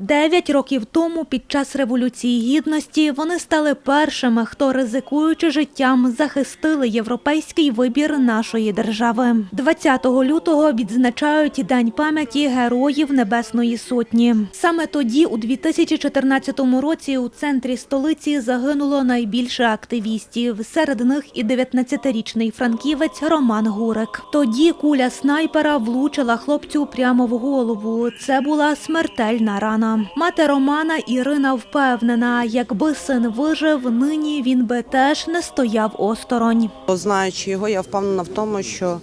Дев'ять років тому, під час Революції Гідності, вони стали першими, хто, ризикуючи життям, захистили європейський вибір нашої держави. 20 лютого відзначають День пам'яті героїв Небесної Сотні. Саме тоді, у 2014 році, у центрі столиці загинуло найбільше активістів. Серед них і 19-річний франківець Роман Гурик. Тоді куля снайпера влучила хлопцю прямо в голову. Це була смертельна рана. Мати Романа Ірина впевнена, якби син вижив, нині він би теж не стояв осторонь. Знаючи його, я впевнена в тому, що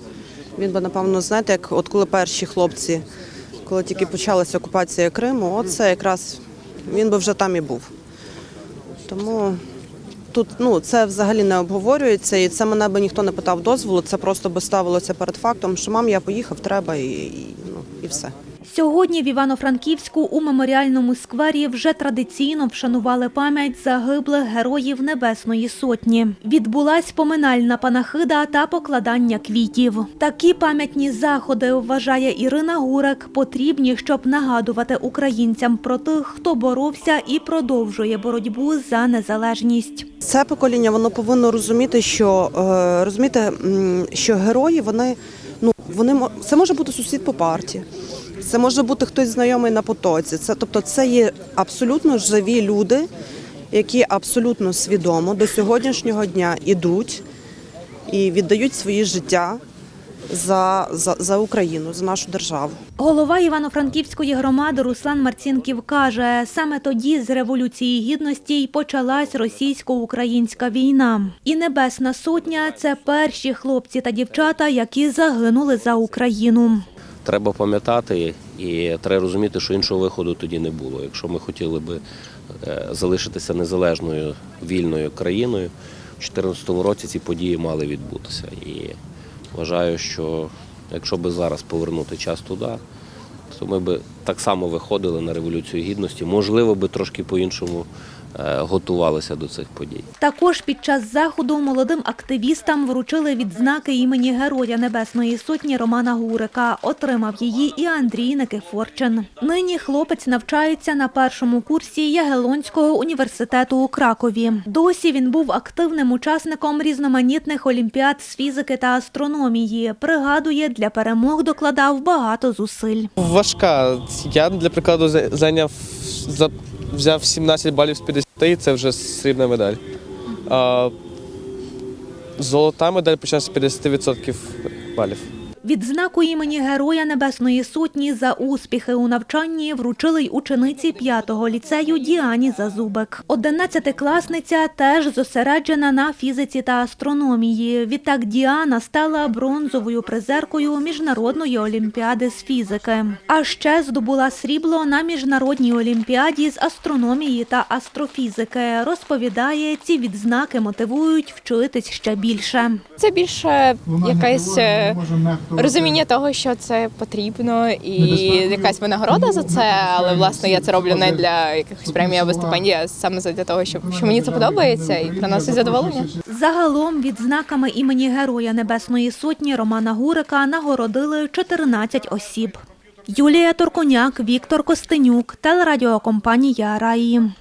він би, напевно, знаєте, як от коли перші хлопці, коли тільки почалася окупація Криму, от це якраз він би вже там і був. Тому тут ну, це взагалі не обговорюється, і це мене би ніхто не питав дозволу, це просто би ставилося перед фактом, що мам, я поїхав, треба, і, і, все. Сьогодні в Івано-Франківську у меморіальному сквері вже традиційно вшанували пам'ять загиблих героїв Небесної Сотні. Відбулась поминальна панахида та покладання квітів. Такі пам'ятні заходи, вважає Ірина Гурек, потрібні, щоб нагадувати українцям про тих, хто боровся і продовжує боротьбу за незалежність. Це покоління воно повинно розуміти, що е, розумієте, м, що герої вони вони це може бути сусід по парті, це може бути хтось знайомий на потоці. Це тобто, це є абсолютно живі люди, які абсолютно свідомо до сьогоднішнього дня ідуть і віддають свої життя за, за, за Україну, за нашу державу. Голова Івано-Франківської громади Руслан Марцінків каже, саме тоді з Революції Гідності й почалась російсько-українська війна. І Небесна Сотня – це перші хлопці та дівчата, які загинули за Україну. Треба пам'ятати і треба розуміти, що іншого виходу тоді не було. Якщо ми хотіли би е, залишитися незалежною вільною країною, у 2014 році ці події мали відбутися. І вважаю, що якщо би зараз повернути час туди, то ми би так само виходили на революцію гідності. Можливо, би трошки по-іншому е, готувалися до цих подій. Також під час заходу молодим активістам вручили відзнаки імені Героя Небесної Сотні Романа Гурика. Отримав її і Андрій Никифорчин. Нині хлопець навчається на першому курсі Ягелонського університету у Кракові. Досі він був активним учасником різноманітних олімпіад з фізики та астрономії. Пригадує, для перемог докладав багато зусиль. Важка. Я, для прикладу, зайняв за- взяв 17 балів з 50, і це вже срібна медаль. А, золота медаль почалася з 50% балів. Відзнаку імені Героя Небесної Сотні за успіхи у навчанні вручили й учениці 5-го ліцею Діані Зазубек. Одинадцятикласниця теж зосереджена на фізиці та астрономії. Відтак Діана стала бронзовою призеркою міжнародної олімпіади з фізики. А ще здобула срібло на міжнародній олімпіаді з астрономії та астрофізики. Розповідає, ці відзнаки мотивують вчитись ще більше. Це більше якесь е, розуміння того, що це потрібно, і якась винагорода за це. Але власне я це роблю не для якихось премій або стипендій, а саме для того, щоб що мені це подобається і приносить задоволення. Загалом відзнаками імені Героя Небесної Сотні Романа Гурика нагородили 14 осіб. Юлія Торконяк, Віктор Костенюк, телерадіокомпанія Раї.